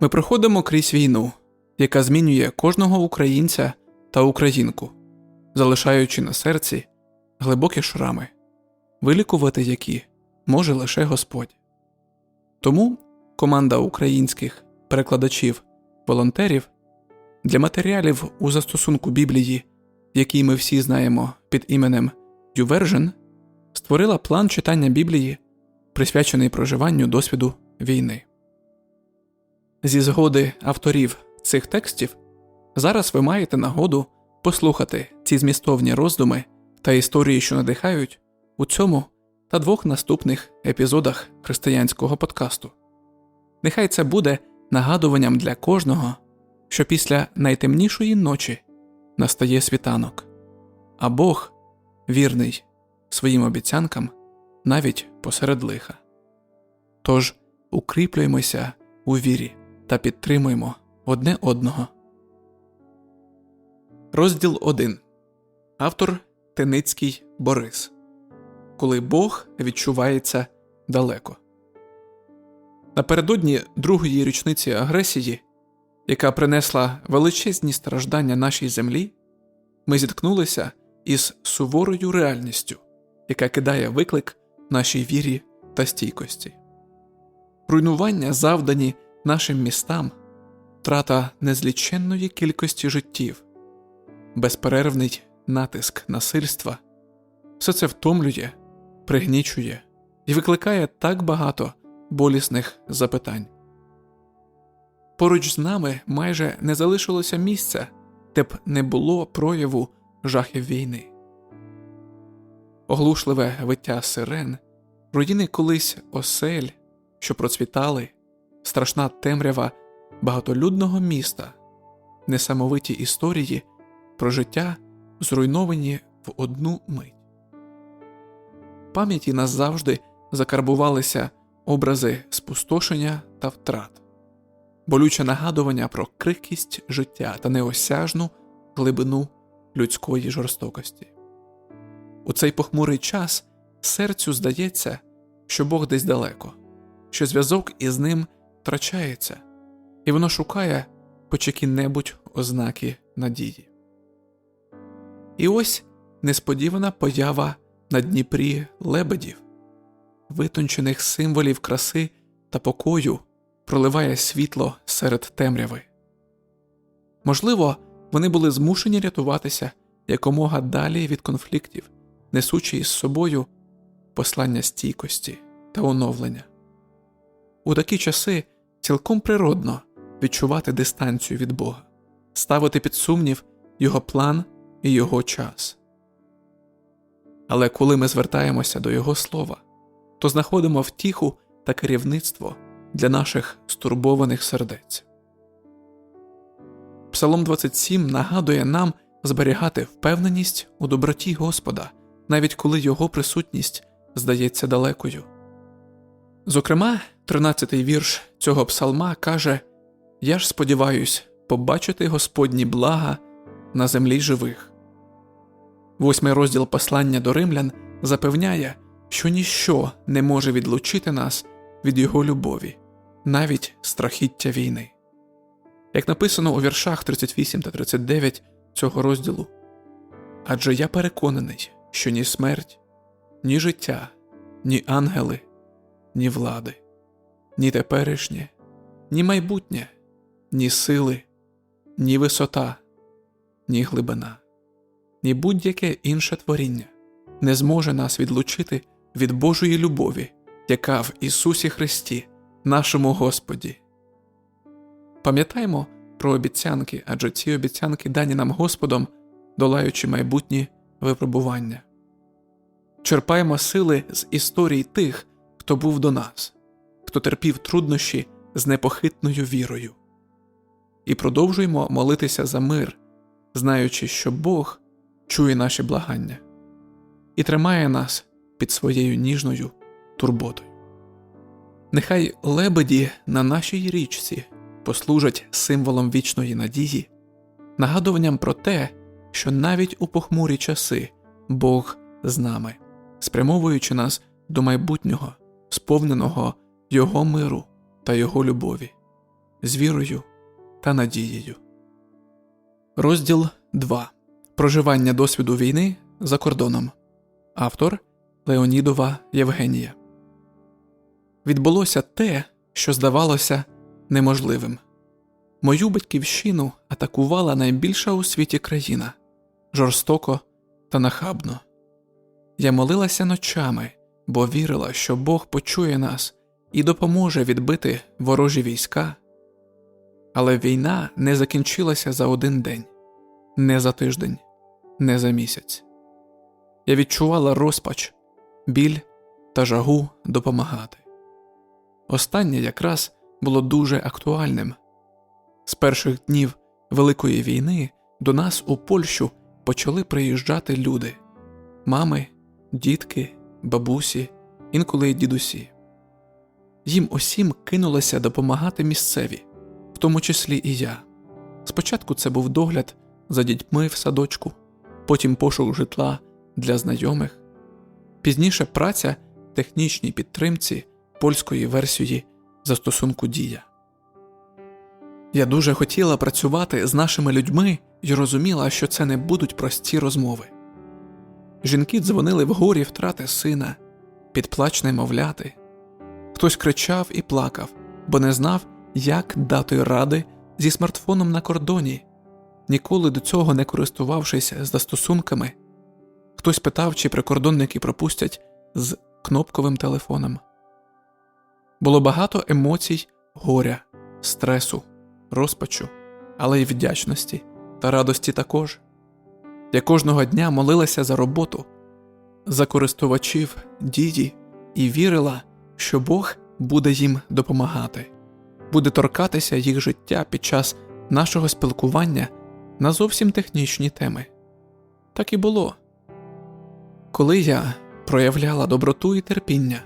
Ми проходимо крізь війну, яка змінює кожного українця та українку, залишаючи на серці глибокі шрами, вилікувати які може лише Господь. Тому команда українських перекладачів, волонтерів для матеріалів у застосунку Біблії, який ми всі знаємо під іменем YouVersion, створила план читання Біблії, присвячений проживанню досвіду війни. Зі згоди авторів цих текстів зараз ви маєте нагоду послухати ці змістовні роздуми та історії, що надихають, у цьому та двох наступних епізодах християнського подкасту. Нехай це буде нагадуванням для кожного, що після найтемнішої ночі настає світанок, а Бог вірний своїм обіцянкам навіть посеред лиха. Тож укріплюємося у вірі та підтримуємо одне одного. Розділ 1. Автор Теницький Борис. Коли Бог відчувається далеко. Напередодні другої річниці агресії, яка принесла величезні страждання нашій землі, ми зіткнулися із суворою реальністю, яка кидає виклик нашій вірі та стійкості. Руйнування, завдані нашим містам, втрата незліченної кількості життів, безперервний натиск насильства, все це втомлює, пригнічує і викликає так багато болісних запитань. Поруч з нами майже не залишилося місця, де б не було прояву жахів війни. Оглушливе виття сирен, руїни колись осель, що процвітали, страшна темрява багатолюдного міста, несамовиті історії про життя, зруйновані в одну мить. В пам'яті назавжди закарбувалися образи спустошення та втрат, болюче нагадування про крихкість життя та неосяжну глибину людської жорстокості. У цей похмурий час серцю здається, що Бог десь далеко, що зв'язок із ним втрачається, і воно шукає хоч які-небудь ознаки надії. І ось несподівана поява на Дніпрі лебедів, витончених символів краси та покою проливає світло серед темряви. Можливо, вони були змушені рятуватися якомога далі від конфліктів, несучи із собою послання стійкості та оновлення. У такі часи цілком природно відчувати дистанцію від Бога, ставити під сумнів Його план і Його час. Але коли ми звертаємося до Його слова, то знаходимо втіху та керівництво для наших стурбованих сердець. Псалом 27 нагадує нам зберігати впевненість у доброті Господа, навіть коли Його присутність здається далекою. Зокрема, 13-й вірш цього псалма каже Я ж сподіваюсь побачити Господні блага на землі живих. Восьмий розділ послання до римлян запевняє, що ніщо не може відлучити нас від Його любові, навіть страхіття війни. Як написано у віршах 38 та 39 цього розділу адже я переконаний, що ні смерть, ні життя, ні ангели, ні влади, ні теперішнє, ні майбутнє, ні сили, ні висота, ні глибина, ні будь-яке інше творіння не зможе нас відлучити від Божої любові, яка в Ісусі Христі, нашому Господі. Пам'ятаймо про обіцянки, адже ці обіцянки дані нам Господом, долаючи майбутні випробування. Черпаємо сили з історій тих, хто був до нас, хто терпів труднощі з непохитною вірою, і продовжуємо молитися за мир, знаючи, що Бог чує наші благання і тримає нас під своєю ніжною турботою. Нехай лебеді на нашій річці послужать символом вічної надії, нагадуванням про те, що навіть у похмурі часи Бог з нами, спрямовуючи нас до майбутнього, сповненого Його миру та Його любові. з вірою та надією. Розділ 2. Проживання досвіду війни за кордоном. Автор Леонідова Євгенія. Відбулося те, що здавалося неможливим. Мою батьківщину атакувала найбільша у світі країна жорстоко та нахабно. Я молилася ночами, бо вірила, що Бог почує нас і допоможе відбити ворожі війська. Але війна не закінчилася за один день, не за тиждень, не за місяць. Я відчувала розпач, біль та жагу допомагати. Останнє якраз було дуже актуальним. З перших днів Великої війни до нас у Польщу почали приїжджати люди мами, дітки, бабусі, інколи й дідусі. Їм усім кинулося допомагати місцеві, в тому числі і я. Спочатку це був догляд за дітьми в садочку, потім пошук житла для знайомих, пізніше праця в технічній підтримці польської версії застосунку Дія. Я дуже хотіла працювати з нашими людьми і розуміла, що це не будуть прості розмови. Жінки дзвонили в горі втрати сина, під плач немовляти. Хтось кричав і плакав, бо не знав, як дати ради зі смартфоном на кордоні, ніколи до цього не користувавшись застосунками. Хтось питав, чи прикордонники пропустять з кнопковим телефоном. Було багато емоцій, горя, стресу, розпачу, але й вдячності та радості також. Я кожного дня молилася за роботу, за користувачів дії і вірила, що Бог буде їм допомагати, буде торкатися їх життя під час нашого спілкування на зовсім технічні теми. Так і було. Коли я проявляла доброту і терпіння,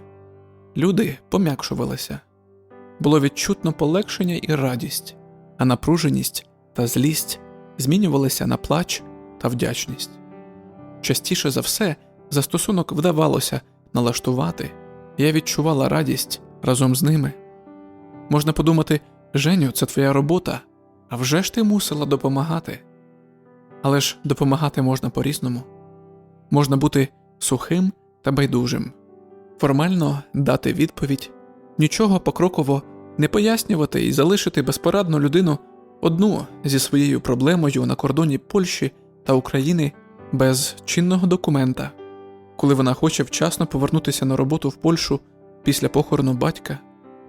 люди пом'якшувалися, було відчутно полегшення і радість, а напруженість та злість змінювалися на плач та вдячність. Частіше за все, застосунок вдавалося налаштувати, я відчувала радість разом з ними. Можна подумати, Женю, це твоя робота, а вже ж ти мусила допомагати. Але ж допомагати можна по-різному. Можна бути сухим та байдужим, формально дати відповідь, нічого покроково не пояснювати і залишити безпорадну людину одну зі своєю проблемою на кордоні Польщі та України без чинного документа, коли вона хоче вчасно повернутися на роботу в Польщу після похорону батька.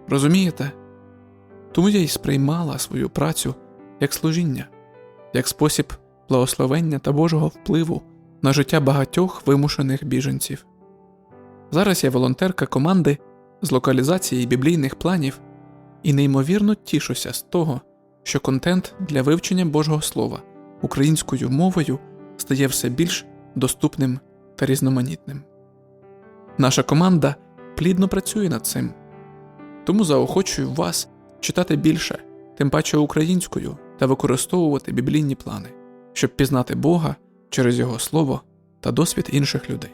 Розумієте? Тому я й сприймала свою працю як служіння, як спосіб благословення та Божого впливу на життя багатьох вимушених біженців. Зараз я волонтерка команди з локалізації біблійних планів і неймовірно тішуся з того, що контент для вивчення Божого Слова українською мовою стає все більш доступним та різноманітним. Наша команда плідно працює над цим, тому заохочую вас читати більше, тим паче українською та використовувати біблійні плани, щоб пізнати Бога через Його слово та досвід інших людей.